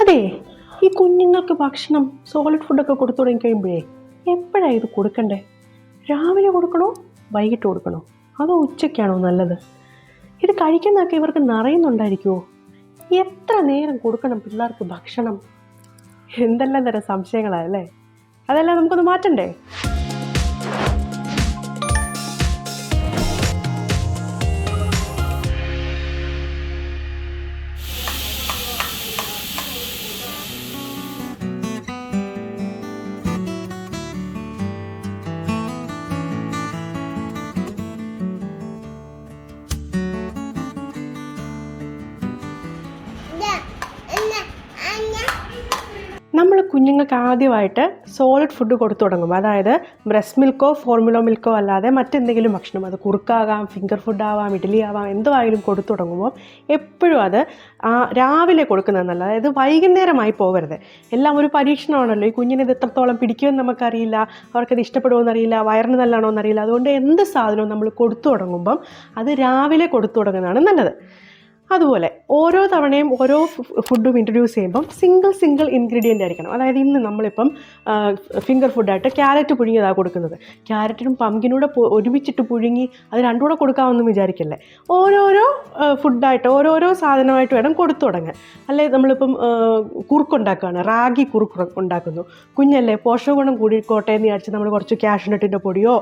അതെ ഈ കുഞ്ഞുങ്ങൾക്ക് ഭക്ഷണം സോളിഡ് ഫുഡൊക്കെ കൊടുത്തു തുടങ്ങി കഴിയുമ്പോഴേ എപ്പോഴാണ് ഇത് കൊടുക്കണ്ടേ? രാവിലെ കൊടുക്കണോ? വൈകിട്ട് കൊടുക്കണോ? അതോ ഉച്ചയ്ക്കാണോ നല്ലത്? ഇത് കഴിക്കുന്നതൊക്കെ ഇവർക്ക് നിറയുന്നുണ്ടായിരിക്കുമോ എത്ര നേരം കൊടുക്കണം പിള്ളേർക്ക് ഭക്ഷണം? എന്തെല്ലാം തരം സംശയങ്ങളാണ് അല്ലേ? അതെല്ലാം നമുക്കൊന്ന് മാറ്റണ്ടേ? കുഞ്ഞുങ്ങൾക്ക് ആദ്യമായിട്ട് സോളിഡ് ഫുഡ് കൊടുത്തു തുടങ്ങുമ്പോൾ അതായത് ബ്രസ്റ്റ് മിൽക്കോ ഫോർമുല മിൽക്കോ അല്ലാതെ മറ്റെന്തെങ്കിലും ഭക്ഷണം. അത് കുറുക്കാകാം ഫിംഗർ ഫുഡ് ആവാം ഇഡ്ഡലി ആവാം എന്തുമായാലും കൊടുത്തു തുടങ്ങുമ്പോൾ എപ്പോഴും അത് രാവിലെ കൊടുക്കുന്നത് നല്ലത്. അതായത് വൈകുന്നേരമായി പോകരുത്. എല്ലാം ഒരു പരീക്ഷണമാണല്ലോ. ഈ കുഞ്ഞിനെ ഇത് എത്രത്തോളം പിടിക്കുമെന്ന് നമുക്കറിയില്ല. അവർക്കത് ഇഷ്ടപ്പെടുമോ എന്നറിയില്ല വയറിന് നല്ലതാണോ എന്നറിയില്ല അതുകൊണ്ട് എന്ത് സാധനവും നമ്മൾ കൊടുത്തു തുടങ്ങുമ്പം അത് രാവിലെ കൊടുത്തു തുടങ്ങുന്നതാണ് നല്ലത്. അതുപോലെ ഓരോ തവണയും ഓരോ ഫുഡും ഇൻട്രൊഡ്യൂസ് ചെയ്യുമ്പം സിംഗിൾ സിംഗിൾ ഇൻഗ്രീഡിയന്റ് ആയിരിക്കണം. അതായത് ഇന്ന് നമ്മളിപ്പം ഫിംഗർ ഫുഡായിട്ട് ക്യാരറ്റ് പുഴുങ്ങിയതാണ് കൊടുക്കുന്നത്. ക്യാരറ്റിനും പമ്പിനൂടെ ഒരുമിച്ചിട്ട് പുഴുങ്ങി അത് രണ്ടും കൂടെ കൊടുക്കാമെന്ന് വിചാരിക്കല്ലേ? ഓരോരോ ഫുഡായിട്ട് ഓരോരോ സാധനമായിട്ട് വേണം കൊടുത്തു തുടങ്ങാൻ. അല്ലെ നമ്മളിപ്പം കുറുക്കുണ്ടാക്കുകയാണ്. റാഗി കുറുക്ക് ഉണ്ടാക്കുന്നു. കുഞ്ഞല്ലേ പോഷകഗുണം കൂടിക്കോട്ടെ എന്ന് വിചാരിച്ച് നമ്മൾ കുറച്ച് കാഷ്നട്ടിന്റെ പൊടിയോ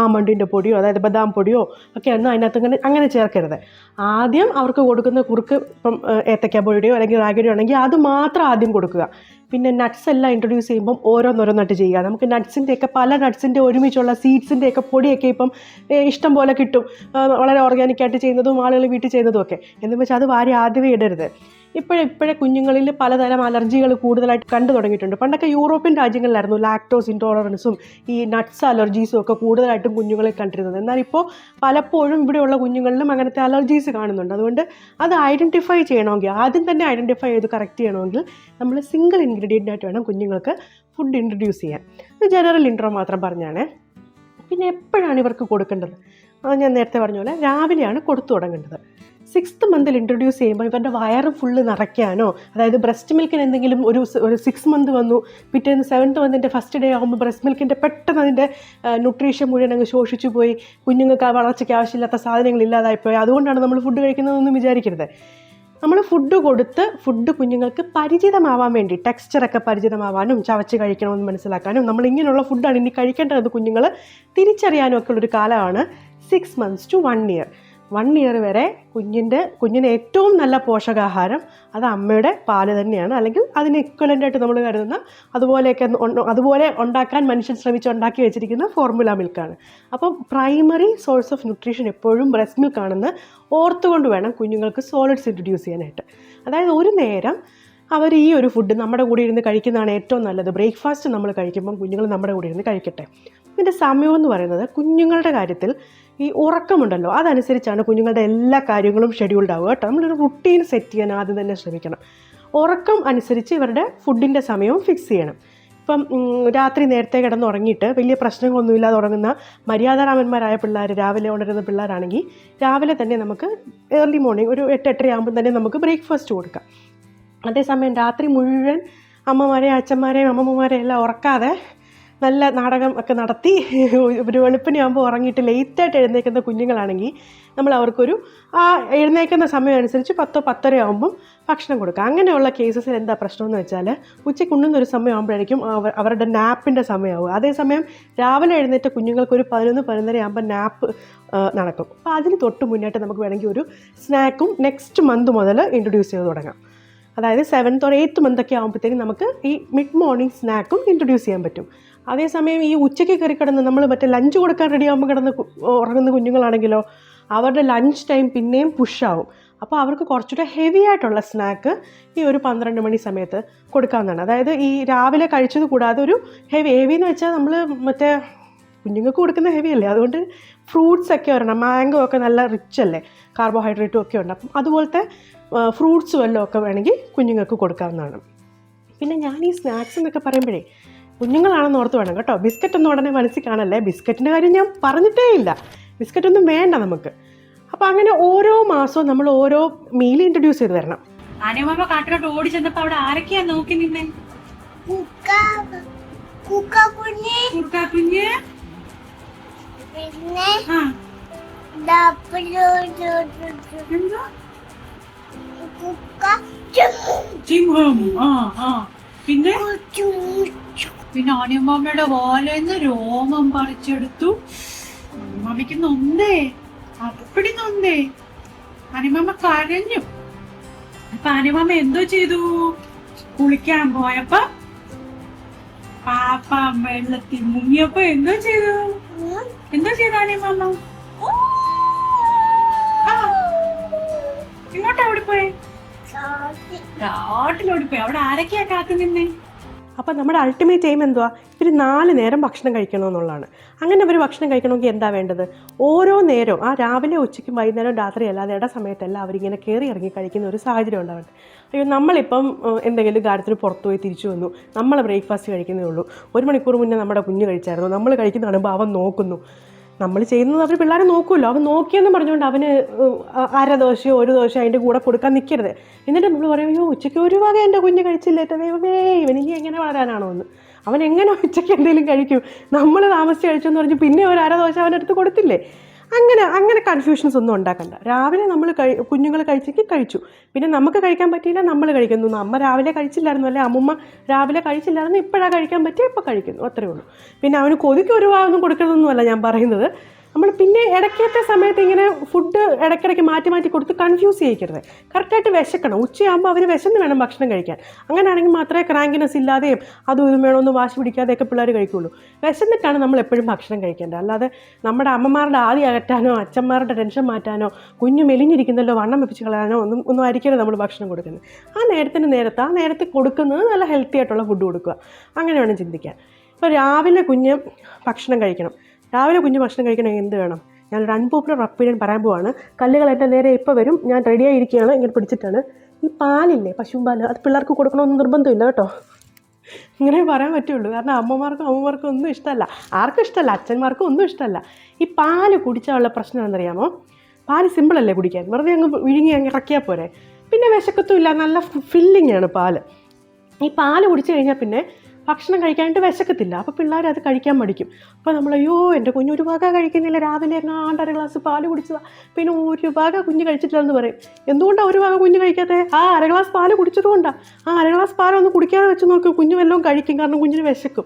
ആമണ്ടിന്റെ പൊടിയോ അതായത് ബദാം പൊടിയോ ഒക്കെ ഒന്നും അതിനകത്ത് അങ്ങനെ അങ്ങനെ ചേർക്കരുത്. ആദ്യം അവർക്ക് കൊടുക്കുന്ന കുറുക്ക് ഇപ്പം ഏത്തക്ക പൊടിയുടെയോ അല്ലെങ്കിൽ റാഗിയുടെയോ ആണെങ്കിൽ അത് മാത്രം ആദ്യം കൊടുക്കുക. പിന്നെ നട്ട്സ് എല്ലാം ഇൻട്രൊഡ്യൂസ് ചെയ്യുമ്പം ഓരോന്നോരോന്നായിട്ട് ചെയ്യുക. നമുക്ക് നട്ട്സിന്റെ ഒക്കെ പല നട്ട്സിന്റെ ഒരുമിച്ചുള്ള സീഡ്സിന്റെ ഒക്കെ പൊടിയൊക്കെ ഇപ്പം ഇഷ്ടം പോലെ കിട്ടും. വളരെ ഓർഗാനിക്കായിട്ട് ചെയ്യുന്നതും ആളുകൾ വീട്ടിൽ ചെയ്യുന്നതും ഒക്കെ. എന്ന് വെച്ചാൽ അത് വാരി ആദ്യമേ ഇടരുത്. ഇപ്പോഴും ഇപ്പോഴേ കുഞ്ഞുങ്ങളിൽ പലതരം അലർജികൾ കൂടുതലായിട്ട് കണ്ടു തുടങ്ങിയിട്ടുണ്ട്. പണ്ടൊക്കെ യൂറോപ്യൻ രാജ്യങ്ങളിലായിരുന്നു ലാക്ടോസ് ഇൻടോളറൻസും ഈ നട്ട്സ് അലർജീസും ഒക്കെ കൂടുതലായിട്ടും കുഞ്ഞുങ്ങളെ കണ്ടിരുന്നത്. എന്നാൽ ഇപ്പോൾ പലപ്പോഴും ഇവിടെയുള്ള കുഞ്ഞുങ്ങളിലും അങ്ങനത്തെ അലർജീസ് കാണുന്നുണ്ട്. അതുകൊണ്ട് അത് ഐഡന്റിഫൈ ചെയ്യണമെങ്കിൽ ആദ്യം തന്നെ ഐഡന്റിഫൈ ചെയ്ത് കറക്റ്റ് ചെയ്യണമെങ്കിൽ നമ്മൾ സിംഗിൾ ഇൻഗ്രീഡിയന്റ് ആയിട്ട് വേണം കുഞ്ഞുങ്ങൾക്ക് ഫുഡ് ഇൻട്രൊഡ്യൂസ് ചെയ്യാൻ. ജനറൽ ഇൻട്രോ മാത്രം പറഞ്ഞാണേ. പിന്നെ എപ്പോഴാണ് ഇവർക്ക് കൊടുക്കേണ്ടത്? ഞാൻ നേരത്തെ പറഞ്ഞ പോലെ രാവിലെയാണ് കൊടുത്തു തുടങ്ങേണ്ടത്. സിക്സ്ത് മന്തിൽ ഇൻട്രൊഡ്യൂസ് ചെയ്യുമ്പോൾ ഇവരുടെ വയറ് ഫുള്ള് നിറയ്ക്കാനോ അതായത് ബ്രസ്റ്റ് മിൽക്കിന് എന്തെങ്കിലും ഒരു ഒരു സിക്സ് മന്ത് വന്നു പിറ്റേന്ന് സെവൻത്ത് മന്തിന്റെ ഫസ്റ്റ് ഡേ ആകുമ്പോൾ ബ്രസ്റ്റ് മിൽക്കിന്റെ പെട്ടെന്ന് അതിന്റെ ന്യൂട്രീഷൻ മുഴുവൻ അങ്ങ് ശോഷിച്ചു പോയി. കുഞ്ഞുങ്ങൾക്ക് വളർച്ചയ്ക്ക് ആവശ്യമില്ലാത്ത സാധനങ്ങൾ ഇല്ലാതായിപ്പോയി അതുകൊണ്ടാണ് നമ്മൾ ഫുഡ് കഴിക്കുന്നതെന്നൊന്നും വിചാരിക്കരുത്. നമ്മൾ ഫുഡ് കൊടുത്ത് ഫുഡ് കുഞ്ഞുങ്ങൾക്ക് പരിചിതമാവാൻ വേണ്ടി ടെക്സ്ചറൊക്കെ പരിചിതമാവാനും ചവച്ച് കഴിക്കണമെന്ന് മനസ്സിലാക്കാനും നമ്മൾ ഇങ്ങനെയുള്ള ഫുഡാണ് ഇനി കഴിക്കേണ്ടത് കുഞ്ഞുങ്ങൾ തിരിച്ചറിയാനും ഒക്കെ ഉള്ളൊരു കാലമാണ് six months to one year one year വരെ കുഞ്ഞിന്റെ കുഞ്ഞിന് ഏറ്റവും നല്ല പോഷകാഹാരം അത് അമ്മയുടെ പാൽ തന്നെയാണ്. അല്ലെങ്കിൽ അതിന് equivalent ആയിട്ട് നമ്മൾ കരുതുന്ന അതുപോലെയൊക്കെ അതുപോലെ ഉണ്ടാക്കാൻ മനുഷ്യൻ ശ്രമിച്ച് ഉണ്ടാക്കി വെച്ചിരിക്കുന്ന ഫോർമുല മിൽക്കാണ് അപ്പം പ്രൈമറി സോഴ്സ് ഓഫ് ന്യൂട്രീഷൻ എപ്പോഴും ബ്രസ്റ്റ് മിൽക്കാണെന്ന് ഓർത്തുകൊണ്ട് വേണം കുഞ്ഞുങ്ങൾക്ക് സോളിഡ്സ് ഇൻട്രൊഡ്യൂസ് ചെയ്യാനായിട്ട്. അതായത് ഒരു നേരം അവർ ഈ ഒരു ഫുഡ് നമ്മുടെ കൂടെ ഇരുന്ന് കഴിക്കുന്നതാണ് ഏറ്റവും നല്ലത്. ബ്രേക്ക്ഫാസ്റ്റ് നമ്മൾ കഴിക്കുമ്പം കുഞ്ഞുങ്ങൾ നമ്മുടെ കൂടെ ഇരുന്ന് കഴിക്കട്ടെ. ഇതിന്റെ സമയം എന്ന് പറയുന്നത് കുഞ്ഞുങ്ങളുടെ കാര്യത്തിൽ ഈ ഉറക്കമുണ്ടല്ലോ അതനുസരിച്ചാണ് കുഞ്ഞുങ്ങളുടെ എല്ലാ കാര്യങ്ങളും ഷെഡ്യൂൾഡ് ആവുക കേട്ടോ. നമ്മളൊരു റുട്ടീൻ സെറ്റ് ചെയ്യാൻ ആദ്യം തന്നെ ശ്രമിക്കണം. ഉറക്കം അനുസരിച്ച് ഇവരുടെ ഫുഡിന്റെ സമയവും ഫിക്സ് ചെയ്യണം. ഇപ്പം രാത്രി നേരത്തെ കിടന്നുറങ്ങിയിട്ട് വലിയ പ്രശ്നങ്ങളൊന്നുമില്ലാതെ ഉറങ്ങുന്ന മര്യാദരാമന്മാരായ പിള്ളേർ രാവിലെ ഉണരുന്ന പിള്ളേരാണെങ്കിൽ രാവിലെ തന്നെ നമുക്ക് ഏർലി മോർണിംഗ് ഒരു എട്ട് എട്ടര ആകുമ്പോൾ തന്നെ നമുക്ക് ബ്രേക്ക്ഫാസ്റ്റ് കൊടുക്കാം. അതേസമയം രാത്രി മുഴുവൻ അമ്മമാരെയും അച്ഛന്മാരെയും അമ്മമ്മമാരെയും എല്ലാം ഉറക്കാതെ നല്ല നാടകം ഒക്കെ നടത്തി ഒരു വെളുപ്പിനെയാകുമ്പോൾ ഉറങ്ങിയിട്ട് ലേറ്റായിട്ട് എഴുന്നേൽക്കുന്ന കുഞ്ഞുങ്ങളാണെങ്കിൽ നമ്മൾ അവർക്കൊരു ആ എഴുന്നേൽക്കുന്ന സമയം അനുസരിച്ച് പത്തോ പത്തര ആകുമ്പം ഭക്ഷണം കൊടുക്കുക അങ്ങനെയുള്ള കേസസിൽ എന്താ പ്രശ്നമെന്ന് വെച്ചാൽ ഉച്ചയ്ക്ക് ഉണ്ണുന്നൊരു സമയമാകുമ്പോഴായിരിക്കും അവർ അവരുടെ നാപ്പിന്റെ സമയമാവും അതേസമയം രാവിലെ എഴുന്നേറ്റ കുഞ്ഞുങ്ങൾക്ക് ഒരു പതിനൊന്ന് പതിനൊന്നര ആകുമ്പോൾ നാപ്പ് നടക്കും. അപ്പോൾ അതിന് തൊട്ട് മുന്നായിട്ട് നമുക്ക് വേണമെങ്കിൽ ഒരു സ്നാക്കും നെക്സ്റ്റ് മന്ത് മുതൽ ഇൻട്രൊഡ്യൂസ് ചെയ്ത് തുടങ്ങാം. അതായത് സെവൻത്ത് ഓർ എയ്ത്ത് മന്തൊക്കെ ആകുമ്പോഴത്തേക്കും നമുക്ക് ഈ മിഡ് മോർണിംഗ് സ്നാക്കും ഇൻട്രൊഡ്യൂസ് ചെയ്യാൻ പറ്റും. അതേസമയം ഈ ഉച്ചയ്ക്ക് കയറി കിടന്ന് നമ്മൾ മറ്റേ ലഞ്ച് കൊടുക്കാൻ റെഡി ആകുമ്പോൾ കിടന്ന് ഉറങ്ങുന്ന കുഞ്ഞുങ്ങളാണെങ്കിലോ അവരുടെ ലഞ്ച് ടൈം പിന്നെയും പുഷാവും അപ്പോൾ അവർക്ക് കുറച്ചുകൂടെ ഹെവി ആയിട്ടുള്ള സ്നാക്ക് ഈ ഒരു പന്ത്രണ്ട് മണി സമയത്ത് കൊടുക്കാവുന്നതാണ്. അതായത് ഈ രാവിലെ കഴിച്ചത് കൂടാതെ ഒരു ഹെവി ഹെവി എന്ന് വെച്ചാൽ നമ്മൾ മറ്റേ കുഞ്ഞുങ്ങൾക്ക് കൊടുക്കുന്ന ഹെവി അല്ലേ? അതുകൊണ്ട് ഫ്രൂട്ട്സ് ഒക്കെ വരണം മാംഗോ ഒക്കെ നല്ല റിച്ച് അല്ലേ? കാർബോഹൈഡ്രേറ്റും ഒക്കെ ഉണ്ട്. അപ്പം അതുപോലത്തെ ഫ്രൂട്ട്സ് വല്ലതും ഒക്കെ വേണമെങ്കിൽ കുഞ്ഞുങ്ങൾക്ക് കൊടുക്കാവുന്നതാണ്. പിന്നെ ഞാൻ ഈ സ്നാക്സ് എന്നൊക്കെ പറയുമ്പോഴേ കുഞ്ഞുങ്ങളാണെന്ന് ഓർത്ത് വേണം കേട്ടോ. ബിസ്ക്കറ്റ് ഒന്നും ഉടനെ മനസ്സിൽ കാണല്ലേ ബിസ്ക്കറ്റിന്റെ കാര്യം ഞാൻ പറഞ്ഞിട്ടേ ഇല്ല. ബിസ്ക്കറ്റ് ഒന്നും വേണ്ട നമുക്ക്. അപ്പോൾ അങ്ങനെ ഓരോ മാസവും നമ്മൾ ഓരോ മീൽ ഇൻട്രൊഡ്യൂസ് ചെയ്ത് തരണം ആനയമ്മ കാട്ടിലോട്ട് ഓടി ചെന്നപ്പോ അവിടെ ആരൊക്കെയാ നോക്കി നിന്നെ? കുക്ക കുക്ക കുഞ്ഞി. പിന്നെ ആ ആ. പിന്നെ? പിന്നെ ആനയമ്മയുടെ വാലേന്ന് രോമം പറിച്ചെടുത്തു. മമ്മിക്ക് നൊന്തേ അപ്പടി നൊന്തേ അനിമമ്മ കരഞ്ഞു. അപ്പൊ അനിമമ്മ എന്തോ ചെയ്തു? കുളിക്കാൻ പോയപ്പോ പാപ്പ വെള്ളത്തിൽ മുങ്ങിയപ്പോ എന്തോ ചെയ്തു? എന്തോ ചെയ്തു അനിമമ്മ ഇങ്ങോട്ടാ അവിടെ ഇങ്ങോട്ടാ കാട്ടിലോടിപ്പോയി അവിടെ കാത്തു നമ്മുടെ അൾട്ടിമേറ്റ് എയിം എന്തുവാ? ഇവർ നാല് നേരം ഭക്ഷണം കഴിക്കണമെന്നുള്ളതാണ്. അങ്ങനെ അവർ ഭക്ഷണം കഴിക്കണമെങ്കിൽ എന്താ വേണ്ടത്? ഓരോ നേരവും ആ രാവിലെ ഉച്ചയ്ക്കും വൈകുന്നേരം രാത്രി അല്ലാതെ ഇട സമയത്തല്ല അവരിങ്ങനെ കയറി ഇറങ്ങി കഴിക്കുന്ന ഒരു സാഹചര്യം ഉണ്ടാവുന്നത് അയ്യോ നമ്മളിപ്പം എന്തെങ്കിലും കാര്യത്തിന് പുറത്തു പോയി തിരിച്ചു വന്നു. നമ്മൾ ബ്രേക്ക്ഫാസ്റ്റ് കഴിക്കുന്നേ ഉള്ളൂ. ഒരു മണിക്കൂർ മുന്നേ നമ്മുടെ കുഞ്ഞ് കഴിച്ചായിരുന്നു. നമ്മൾ കഴിക്കുന്ന കാണുമ്പോൾ അവൻ നോക്കുന്നു. നമ്മൾ ചെയ്യുന്നത് അവർ പിള്ളേരെ നോക്കുമല്ലോ അവൻ നോക്കിയെന്ന് പറഞ്ഞുകൊണ്ട് അവന് അര ദോശയോ ഒരു ദോശയോ അതിന്റെ കൂടെ കൊടുക്കാൻ നിൽക്കരുത് എന്നിട്ട് നമ്മൾ പറയും അയ്യോ ഉച്ചയ്ക്ക് ഒരു വക എന്റെ കുഞ്ഞ് കഴിച്ചില്ലേ? ദൈവമേ ഇവനിക്ക് എങ്ങനെ വളരാനാണോ? എന്ന്. അവൻ എങ്ങനെ ഉച്ചയ്ക്ക് എന്തെങ്കിലും കഴിക്കും. നമ്മൾ താമസിച്ച് കഴിച്ചെന്ന് പറഞ്ഞു പിന്നെ ഒരു അര ദോശ അവനെടുത്ത് കൊടുത്തില്ലേ? അങ്ങനെ അങ്ങനെ കൺഫ്യൂഷൻസ് ഒന്നും ഉണ്ടാക്കണ്ട. രാവിലെ നമ്മൾ കഴി കുഞ്ഞുങ്ങൾ കഴിച്ചെങ്കിൽ കഴിച്ചു. പിന്നെ നമുക്ക് കഴിക്കാൻ പറ്റിയില്ല നമ്മൾ കഴിക്കുന്നു. അമ്മ രാവിലെ കഴിച്ചില്ലായിരുന്നു അല്ലെ? അമ്മമ്മ രാവിലെ കഴിച്ചില്ലായിരുന്നു ഇപ്പോഴാണ് കഴിക്കാൻ പറ്റിയ? ഇപ്പോൾ കഴിക്കുന്നു. അത്രേ ഉള്ളൂ. പിന്നെ അവന് കൊതിക്ക് ഒരു ഭാഗമൊന്നും കൊടുക്കണമെന്നല്ല ഞാൻ പറയുന്നത്. നമ്മൾ പിന്നെ ഇടയ്ക്കത്തെ സമയത്ത് ഇങ്ങനെ ഫുഡ് ഇടയ്ക്കിടയ്ക്ക് മാറ്റി മാറ്റി കൊടുത്ത് കൺഫ്യൂസ് ചെയ്യിക്കരുത്. കറക്റ്റായിട്ട് വിശക്കണം. ഉച്ചയാകുമ്പോൾ അവർ വിശന്ന് വേണം ഭക്ഷണം കഴിക്കാൻ. അങ്ങനെയാണെങ്കിൽ മാത്രമേ ക്രാങ്കിനെസ് ഇല്ലാതെയും അതും ഇതും വേണമെന്ന് വാശി പിടിക്കാതെയൊക്കെ പിള്ളേർ കഴിക്കുള്ളൂ. വിശന്നിട്ടാണ് നമ്മൾ എപ്പോഴും ഭക്ഷണം കഴിക്കേണ്ടത്. അല്ലാതെ നമ്മുടെ അമ്മമാരുടെ ആദ്യം അകറ്റാനോ അച്ഛന്മാരുടെ ടെൻഷൻ മാറ്റാനോ കുഞ്ഞു മെലിഞ്ഞിരിക്കുന്നല്ലോ വണ്ണം വെപ്പിച്ച് കളയാനോ ഒന്നും ഒന്നും ആയിരിക്കില്ല നമ്മൾ ഭക്ഷണം കൊടുക്കുന്നത്. ആ നേരത്തിന് നേരത്ത് ആ നേരത്തെ കൊടുക്കുന്നത് നല്ല ഹെൽത്തി ആയിട്ടുള്ള ഫുഡ് കൊടുക്കുക. അങ്ങനെ വേണം ചിന്തിക്കാൻ ഇപ്പോൾ രാവിലെ കുഞ്ഞ് ഭക്ഷണം കഴിക്കണം. രാവിലെ കുഞ്ഞു ഭക്ഷണം കഴിക്കണമെങ്കിൽ എന്ത് വേണം? ഞാൻ ഒരു അൺപോപ്പുലർ ഒപ്പീനിയൻ പറയാൻ പോവാണ്. കല്ലുകൾ എന്റെ നേരെ ഇപ്പോൾ വരും. ഞാൻ റെഡിയായി ഇരിക്കുകയാണ് ഇങ്ങനെ പിടിച്ചിട്ടാണ്. ഈ പാലില്ലേ? പശുമ്പാൽ അത് പിള്ളേർക്ക് കൊടുക്കണമെന്ന് നിർബന്ധമില്ല കേട്ടോ. ഇങ്ങനെ പറയാൻ പറ്റുള്ളൂ. കാരണം അമ്മമാർക്കും അമ്മമാർക്കും ഒന്നും ഇഷ്ടമല്ല. ആർക്കും ഇഷ്ടമല്ല. അച്ഛന്മാർക്കും ഒന്നും ഇഷ്ടമല്ല. ഈ പാൽ കുടിച്ചാലുള്ള പ്രശ്നം എന്താണെന്നറിയാമോ? പാൽ സിമ്പിളല്ലേ കുടിക്കാൻ? വെറുതെ അങ്ങ് വിഴുങ്ങി അങ്ങ് ഇറക്കിയാൽ പോരെ. പിന്നെ വിശക്കത്തും ഇല്ല നല്ല ഫില്ലിംഗ് ആണ് പാൽ. ഈ പാൽ കുടിച്ചു കഴിഞ്ഞാൽ പിന്നെ ഭക്ഷണം കഴിക്കാനായിട്ട് വിശക്കത്തില്ല. അപ്പോൾ പിള്ളേർ അത് കഴിക്കാൻ മടിക്കും. അപ്പോൾ നമ്മൾ അയ്യോ എന്റെ കുഞ്ഞ് ഒരു ഭാഗം കഴിക്കുന്നില്ല. രാവിലെ എങ്ങാണ്ട് അര ഗ്ലാസ് പാൽ കുടിച്ചതാ. പിന്നെ ഒരു ഭാഗം കുഞ്ഞ് കഴിച്ചിട്ടില്ല എന്ന് പറയും. എന്തുകൊണ്ടാണ് ഒരു ഭാഗം കുഞ്ഞ് കഴിക്കാത്തത് ആ അര ഗ്ലാസ് പാൽ കുടിച്ചതുകൊണ്ടാണ് ആ അര ഗ്ലാസ് പാലൊന്ന് കുടിക്കാതെ വെച്ച് നോക്ക് കുഞ്ഞ് വല്ലതും കഴിക്കും. കാരണം കുഞ്ഞിന് വിശക്കും.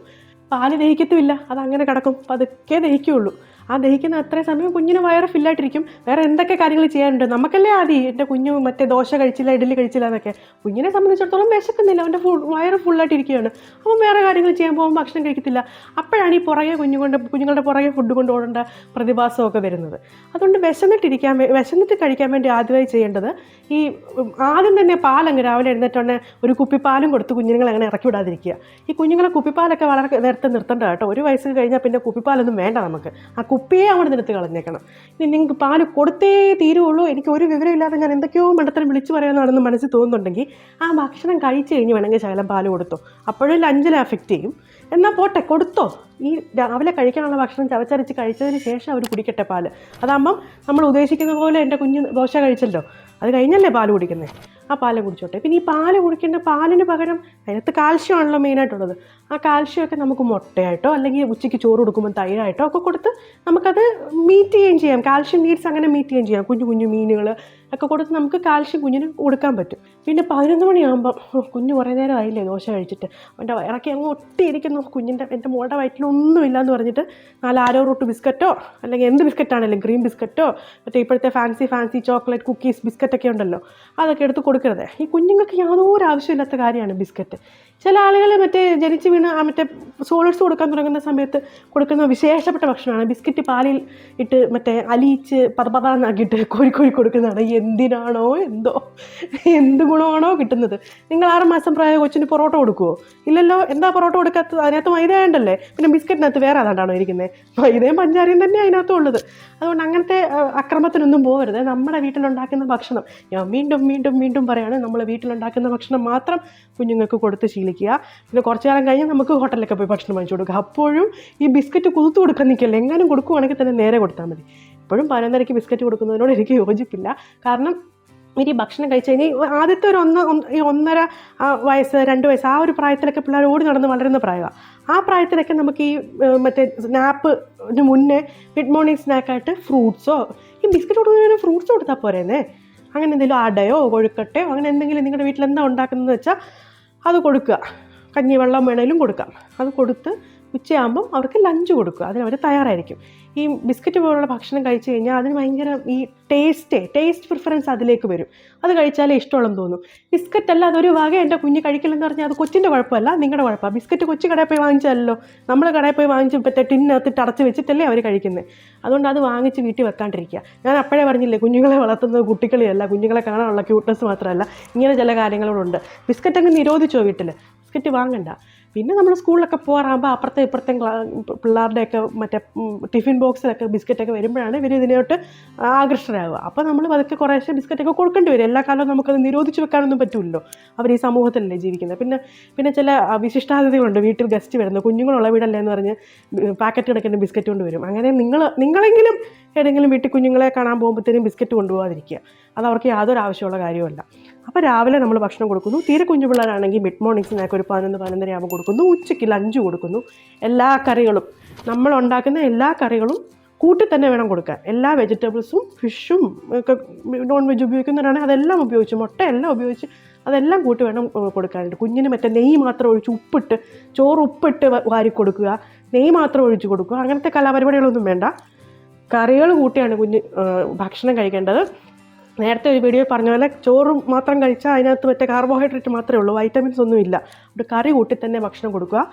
പാൽ ദഹിക്കത്തുമില്ല. അത് അങ്ങനെ കിടക്കും. പതുക്കെ ദഹിക്കുള്ളൂ. ആ ദഹിക്കുന്ന അത്രയും സമയം കുഞ്ഞിന് വയറ് ഫില്ലായിട്ടിരിക്കും. വേറെ എന്തൊക്കെ കാര്യങ്ങൾ ചെയ്യാനുണ്ട്? നമുക്കല്ലേ ആദ്യം എന്റെ കുഞ്ഞു മറ്റേ ദോശ കഴിച്ചില്ല ഇഡലി കഴിച്ചില്ല എന്നൊക്കെ. കുഞ്ഞിനെ സംബന്ധിച്ചിടത്തോളം വിശക്കുന്നില്ല. അവന്റെ ഫുൾ വയറ് ഫുള്ളായിട്ടിരിക്കുകയാണ്. അവൻ വേറെ കാര്യങ്ങൾ ചെയ്യാൻ പോകുമ്പോൾ ഭക്ഷണം കഴിക്കത്തില്ല. അപ്പോഴാണ് ഈ പുറകെ കുഞ്ഞുകൊണ്ട് കുഞ്ഞുങ്ങളുടെ പുറകെ ഫുഡ് കൊണ്ട് ഓടേണ്ട പ്രതിഭാസമൊക്കെ വരുന്നത്. അതുകൊണ്ട് വിശന്നിട്ടിരിക്കാൻ വിശന്നിട്ട് കഴിക്കാൻ വേണ്ടി ആദ്യമായി ചെയ്യേണ്ടത് ഈ ആദ്യം തന്നെ പാലങ്ങ് രാവിലെ എഴുന്നേറ്റോണ്ട് ഒരു കുപ്പിപ്പാലും കൊടുത്ത് കുഞ്ഞുങ്ങളെ അങ്ങനെ ഇറക്കി വിടാതിരിക്കുക. ഈ കുഞ്ഞുങ്ങളെ കുപ്പിപ്പാലൊക്കെ വളരെ നേരത്തെ നിർത്തേണ്ട കേട്ടോ ഒരു വയസ്സ് കഴിഞ്ഞാൽ പിന്നെ കുപ്പിപ്പാലൊന്നും വേണ്ട നമുക്ക്. ആ കുപ്പിയെ അവിടെ നിന്ന് എടുത്ത് കളഞ്ഞേക്കണം. ഇനി നിങ്ങൾക്ക് പാൽ കൊടുത്തേ തീരുള്ളൂ. എനിക്ക് ഒരു വിവരമില്ലാതെ ഞാൻ എന്തൊക്കെയോ മണ്ടത്തരം വിളിച്ചു പറയാനാണെന്ന് മനസ്സിൽ തോന്നുന്നുണ്ടെങ്കിൽ ആ ഭക്ഷണം കഴിച്ച് കഴിഞ്ഞ് വേണമെങ്കിൽ ശകലം പാൽ കൊടുത്തോ. അപ്പോഴും ലഞ്ചിനെ അഫക്റ്റ് ചെയ്യും. എന്നാൽ പോട്ടെ കൊടുത്തോ. ഈ രാവിലെ കഴിക്കാനുള്ള ഭക്ഷണം ചവച്ചരച്ച് കഴിച്ചതിന് ശേഷം അവർ കുടിക്കട്ടെ പാൽ. അതാകുമ്പം നമ്മൾ ഉദ്ദേശിക്കുന്ന പോലെ എന്റെ കുഞ്ഞ് ദോശ കഴിച്ചല്ലോ. അത് കഴിഞ്ഞല്ലേ പാൽ കുടിക്കുന്നത് ആ പാൽ കുടിച്ചോട്ടെ. പിന്നെ ഈ പാൽ കുടിക്കേണ്ട പാലിന് പകരം അതിനകത്ത് കാൽഷ്യം ആണല്ലോ മെയിനായിട്ടുള്ളത് ആ കാൽഷ്യമൊക്കെ നമുക്ക് മുട്ടയായിട്ടോ അല്ലെങ്കിൽ ഉച്ചയ്ക്ക് ചോറ് കൊടുക്കുമ്പോൾ തൈരായിട്ടോ ഒക്കെ കൊടുത്ത് നമുക്കത് മീറ്റ് ചെയ്യുകയും ചെയ്യാം. കാൽഷ്യം നീഡ്സ് അങ്ങനെ മീറ്റ് ചെയ്യുകയും ചെയ്യാം. കുഞ്ഞു കുഞ്ഞു മീനുകൾ ഒക്കെ കൊടുത്ത് നമുക്ക് കാൽഷ്യം കുഞ്ഞിന് കൊടുക്കാൻ പറ്റും. പിന്നെ പതിനൊന്ന് മണിയാകുമ്പം കുഞ്ഞ് കുറേ നേരം ആയില്ലേ ദോശ കഴിച്ചിട്ട്. അവന്റെ വയറൊക്കെ അങ്ങ് ഒട്ടിയിരിക്കുന്നു. കുഞ്ഞിന്റെ എന്റെ മോളുടെ വയറ്റിലൊന്നുമില്ല എന്ന് പറഞ്ഞിട്ട് നാല് ആരോ റൂട്ട് ബിസ്ക്കറ്റോ അല്ലെങ്കിൽ എന്ത് ബിസ്ക്കറ്റാണെങ്കിലും ഗ്രീൻ ബിസ്ക്കറ്റോ മറ്റേ ഇപ്പോഴത്തെ ഫാൻസി ഫാൻസി ചോക്ലേറ്റ് കുക്കീസ് ബിസ്ക്കറ്റൊക്കെ ഉണ്ടല്ലോ അതൊക്കെ എടുത്ത് കൊടുക്കരുത്. ഈ കുഞ്ഞുങ്ങൾക്ക് യാതൊരു ആവശ്യമില്ലാത്ത കാര്യമാണ് ബിസ്ക്കറ്റ്. ചില ആളുകൾ മറ്റേ ജനിച്ച് വീണ് ആ മറ്റേ സോളിഡ്സ് കൊടുക്കാൻ തുടങ്ങുന്ന സമയത്ത് കൊടുക്കുന്ന വിശേഷപ്പെട്ട ഭക്ഷണമാണ്. ബിസ്ക്കറ്റ് പാലിൽ ഇട്ട് മറ്റേ അലിയിച്ച് പതപതാന്നാക്കിയിട്ട് കോരിക്കോരി കോരി കൊടുക്കുന്നതാണ്. എന്തിനാണോ എന്തോ എന്ത് ഗുണമാണോ കിട്ടുന്നത്. നിങ്ങൾ ആറ് മാസം പ്രായ കൊച്ചിന് പൊറോട്ട കൊടുക്കുമോ ഇല്ലല്ലോ എന്താ പൊറോട്ട കൊടുക്കാത്തത്? അതിനകത്ത് മൈദ ഉണ്ടല്ലേ പിന്നെ ബിസ്ക്കറ്റിനകത്ത് വേറെ അതാണ്ടാണോ ഇരിക്കുന്നത് മൈദയും പഞ്ചാരിയും തന്നെ അതിനകത്തും ഉള്ളത്. അതുകൊണ്ട് അങ്ങനത്തെ അക്രമത്തിനൊന്നും പോകരുത്. നമ്മുടെ വീട്ടിലുണ്ടാക്കുന്ന ഭക്ഷണം. ഞാൻ വീണ്ടും വീണ്ടും വീണ്ടും പറയുകയാണ് നമ്മൾ വീട്ടിലുണ്ടാക്കുന്ന ഭക്ഷണം മാത്രം കുഞ്ഞുങ്ങൾക്ക് കൊടുത്ത് ശീലിക്കുക പിന്നെ കുറച്ച് കാലം കഴിഞ്ഞ് നമുക്ക് ഹോട്ടലിലൊക്കെ പോയി ഭക്ഷണം വാങ്ങിച്ചു കൊടുക്കുക. അപ്പോഴും ഈ ബിസ്ക്കറ്റ് കുതിർത്ത് കൊടുക്കാൻ നിൽക്കില്ല. എങ്ങാനും കൊടുക്കുവാണെങ്കിൽ തന്നെ നേരെ കൊടുത്താൽ മതി. ഇപ്പോഴും പതിനൊന്നരയ്ക്ക് ബിസ്ക്കറ്റ് കൊടുക്കുന്നതിനോട് എനിക്ക് യോജിപ്പില്ല. കാരണം ഇനി ഭക്ഷണം കഴിച്ച് ഈ ആദ്യത്തെ ഒരു ഒന്ന് ഈ ഒന്നര വയസ്സ് രണ്ട് വയസ്സ് ആ ഒരു പ്രായത്തിലൊക്കെ പിള്ളേർ ഓടി നടന്ന് വളരുന്ന പ്രായമാണ് ആ പ്രായത്തിലൊക്കെ നമുക്ക് ഈ മറ്റേ സ്നാപ്പിന് മുന്നേ മിഡ് മോർണിംഗ് സ്നാക്കായിട്ട് ഫ്രൂട്ട്സോ ഈ ബിസ്ക്കറ്റ് കൊടുക്കുന്നതിന് ഫ്രൂട്ട്സ് കൊടുത്താൽ പോരേന്നേ? അങ്ങനെ എന്തെങ്കിലും അടയോ കൊഴുക്കട്ടയോ അങ്ങനെ എന്തെങ്കിലും നിങ്ങളുടെ വീട്ടിൽ എന്താ ഉണ്ടാക്കുന്നതെന്ന് വെച്ചാൽ അത് കൊടുക്കുക. കഞ്ഞിവെള്ളം വേണേലും കൊടുക്കാം. അത് കൊടുത്ത് ഉച്ചയാകുമ്പം അവർക്ക് ലഞ്ച് കൊടുക്കുക. അതിന് അവർ തയ്യാറായിരിക്കും. ഈ ബിസ്ക്കറ്റ് പോലുള്ള ഭക്ഷണം കഴിച്ചു കഴിഞ്ഞാൽ അതിന് ഭയങ്കര ഈ ടേസ്റ്റ് ടേസ്റ്റ് പ്രിഫറൻസ് അതിലേക്ക് വരും. അത് കഴിച്ചാലേ ഇഷ്ടമുള്ളെന്ന് തോന്നും. ബിസ്ക്കറ്റ് അല്ല അതൊരു വക എന്റെ കുഞ്ഞ് കഴിക്കില്ലെന്ന് പറഞ്ഞാൽ അത് കൊച്ചിന്റെ കുഴപ്പമല്ല നിങ്ങളുടെ കുഴപ്പമാണ്. ബിസ്ക്കറ്റ് കൊച്ചു കടയിൽ പോയി വാങ്ങിച്ചല്ലോ നമ്മൾ കടയിൽ പോയി വാങ്ങിച്ച് മറ്റേ ടിന്നകത്തിട്ട് അടച്ച് വെച്ചിട്ടല്ലേ അവർ കഴിക്കുന്നത്. അതുകൊണ്ട് അത് വാങ്ങിച്ച് വീട്ടിൽ വെക്കാണ്ടിരിക്കുക. ഞാൻ അപ്പോഴേ പറഞ്ഞില്ലേ കുഞ്ഞുങ്ങളെ വളർത്തുന്നത് കുട്ടികളെയല്ല കുഞ്ഞുങ്ങളെ കാണാനുള്ള ക്യൂട്ട്നസ് മാത്രമല്ല. ഇങ്ങനെ ചില കാര്യങ്ങളുണ്ട് ബിസ്ക്കറ്റ് അങ്ങ് നിരോധിച്ചോ വീട്ടിൽ ബിസ്ക്കറ്റ് വാങ്ങണ്ട. പിന്നെ നമ്മൾ സ്കൂളിലൊക്കെ പോകാറാകുമ്പോൾ അപ്പുറത്തെ ഇപ്പുറത്തെ പിള്ളേരുടെയൊക്കെ മറ്റേ ടിഫിൻ ബോക്സിലൊക്കെ ബിസ്ക്കറ്റൊക്കെ വരുമ്പോഴാണ് ഇവർ ഇതിനോട്ട് ആകൃഷ്ടരാകുക അപ്പോൾ നമ്മൾ പതുക്കെ കുറേശ്ശെ ബിസ്ക്കറ്റൊക്കെ കൊടുക്കേണ്ടി വരും. എല്ലാ കാലവും നമുക്കത് നിരോധിച്ച് വെക്കാനൊന്നും പറ്റുമല്ലോ അവർ ഈ സമൂഹത്തിലല്ലേ ജീവിക്കുന്നത്. പിന്നെ പിന്നെ ചില വിശിഷ്ടാതിഥികളുണ്ട്. വീട്ടിൽ ഗസ്റ്റ് വരുന്നത് കുഞ്ഞുങ്ങളുള്ള വീടല്ലേ എന്ന് പറഞ്ഞ് പാക്കറ്റ് കിടക്കുന്ന ബിസ്ക്കറ്റ് കൊണ്ടുവരും അങ്ങനെ നിങ്ങൾ നിങ്ങളെങ്കിലും ഏതെങ്കിലും വീട്ടിൽ കുഞ്ഞുങ്ങളെ കാണാൻ പോകുമ്പോഴത്തേനും ബിസ്ക്കറ്റ് കൊണ്ടുപോകാതിരിക്കുക. അത് അവർക്ക് യാതൊരു ആവശ്യമുള്ള കാര്യമല്ല അപ്പോൾ രാവിലെ നമ്മൾ ഭക്ഷണം കൊടുക്കുന്നു. തീരെ കുഞ്ഞു പിള്ളേരാണെങ്കിൽ മിഡ് മോർണിംഗ് സ്നാക്ക് ഒരു പതിനൊന്ന് പതിനൊന്നര ആകുമ്പോൾ കൊടുക്കുന്നു. ഉച്ചയ്ക്ക് ലഞ്ച് കൊടുക്കുന്നു. എല്ലാ കറികളും നമ്മൾ ഉണ്ടാക്കുന്ന എല്ലാ കറികളും കൂട്ടി തന്നെ വേണം കൊടുക്കാൻ. എല്ലാ വെജിറ്റബിൾസും ഫിഷും ഒക്കെ നോൺ വെജ് ഉപയോഗിക്കുന്നവരാണെങ്കിൽ അതെല്ലാം ഉപയോഗിച്ച് മുട്ടയെല്ലാം ഉപയോഗിച്ച് അതെല്ലാം കൂട്ടി വേണം കൊടുക്കാനുണ്ട് കുഞ്ഞിന് മറ്റേ നെയ്യ് മാത്രം ഒഴിച്ച് ഉപ്പിട്ട് ചോറ് ഉപ്പിട്ട് വാരി കൊടുക്കുക നെയ്യ് മാത്രം ഒഴിച്ച് കൊടുക്കുക അങ്ങനത്തെ കലാപരിപാടികളൊന്നും വേണ്ട. കറികൾ കൂട്ടിയാണ് കുഞ്ഞ് ഭക്ഷണം കഴിക്കേണ്ടത്. നേരത്തെ ഒരു വീഡിയോ പറഞ്ഞ പോലെ ചോറ് മാത്രം കഴിച്ചാൽ അതിനകത്ത് മറ്റേ കാർബോഹൈഡ്രേറ്റ് മാത്രമേ ഉള്ളൂ വൈറ്റമിൻസ് ഒന്നും ഇല്ല. ഒരു കറി കൂട്ടി തന്നെ ഭക്ഷണം കൊടുക്കുക.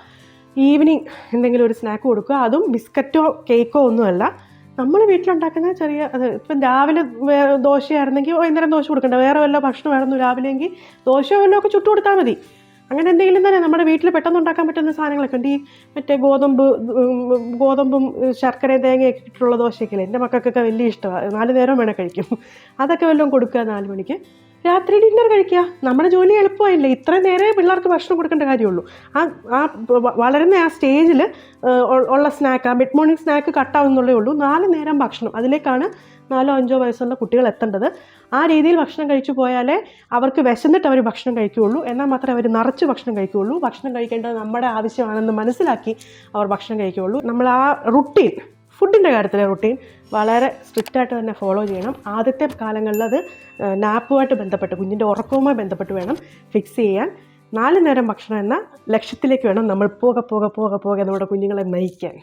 ഈവനിങ് എന്തെങ്കിലും ഒരു സ്നാക്ക് കൊടുക്കുക. അതും ബിസ്ക്കറ്റോ കേക്കോ ഒന്നുമല്ല നമ്മൾ വീട്ടിലുണ്ടാക്കുന്ന ചെറിയ അത് ഇപ്പം രാവിലെ വേ- ദോശയായിരുന്നെങ്കിൽ വൈകുന്നേരം ദോശ കൊടുക്കണ്ട. വേറെ വല്ല ഭക്ഷണം വേണമെന്ന് രാവിലെയെങ്കിൽ ദോശയോ വല്ലതും ഒക്കെ ചുട്ടു കൊടുത്താൽ മതി. അങ്ങനെ എന്തെങ്കിലും തന്നെ നമ്മുടെ വീട്ടിൽ പെട്ടെന്ന് ഉണ്ടാക്കാൻ പറ്റുന്ന സാധനങ്ങളൊക്കെ ഉണ്ട്. ഈ മറ്റേ ഗോതമ്പ് ഗോതമ്പും ശർക്കരയും തേങ്ങയൊക്കെ ഇട്ടിട്ടുള്ള ദോശയൊക്കെ എന്റെ മക്കൾക്കൊക്കെ വലിയ ഇഷ്ടമാണ്. നാല് നേരം വേണേൽ കഴിക്കും. അതൊക്കെ വല്ലതും കൊടുക്കുക നാല് മണിക്ക്. രാത്രി ഡിന്നർ കഴിക്കുക നമ്മുടെ ജോലി എളുപ്പമായില്ലേ? ഇത്രയും നേരെ പിള്ളേർക്ക് ഭക്ഷണം കൊടുക്കേണ്ട കാര്യമുള്ളൂ. ആ ആ വളരുന്ന ആ സ്റ്റേജിൽ ഉള്ള സ്നാക്ക് ആ മിഡ് മോർണിംഗ് സ്നാക്ക് കട്ടാവുന്നുള്ളേ ഉള്ളൂ. നാല് നേരം ഭക്ഷണം. അതിലേക്കാണ് നാലോ അഞ്ചോ വയസ്സുള്ള കുട്ടികൾ എത്തേണ്ടത്. ആ രീതിയിൽ ഭക്ഷണം കഴിച്ചു പോയാലേ അവർക്ക് വിശന്നിട്ട് അവർ ഭക്ഷണം കഴിക്കുകയുള്ളൂ. എന്നാൽ മാത്രമേ അവർ നിറച്ച് ഭക്ഷണം കഴിക്കുകയുള്ളൂ. ഭക്ഷണം കഴിക്കേണ്ടത് നമ്മുടെ ആവശ്യമാണെന്ന് മനസ്സിലാക്കി അവർ ഭക്ഷണം കഴിക്കുകയുള്ളൂ. നമ്മൾ ആ റുട്ടീൻ ഫുഡിന്റെ കാര്യത്തിലെ റുട്ടീൻ വളരെ സ്ട്രിക്റ്റായിട്ട് തന്നെ ഫോളോ ചെയ്യണം. ആദ്യത്തെ കാലങ്ങളിൽ അത് നാപ്പുമായിട്ട് ബന്ധപ്പെട്ട് കുഞ്ഞിന്റെ ഉറക്കവുമായി ബന്ധപ്പെട്ട് വേണം ഫിക്സ് ചെയ്യാൻ. നാല് നേരം ഭക്ഷണം എന്ന ലക്ഷ്യത്തിലേക്ക് വേണം നമ്മൾ പോകെ പോകെ പോകെ പോകെ നമ്മുടെ കുഞ്ഞുങ്ങളെ നയിക്കാൻ.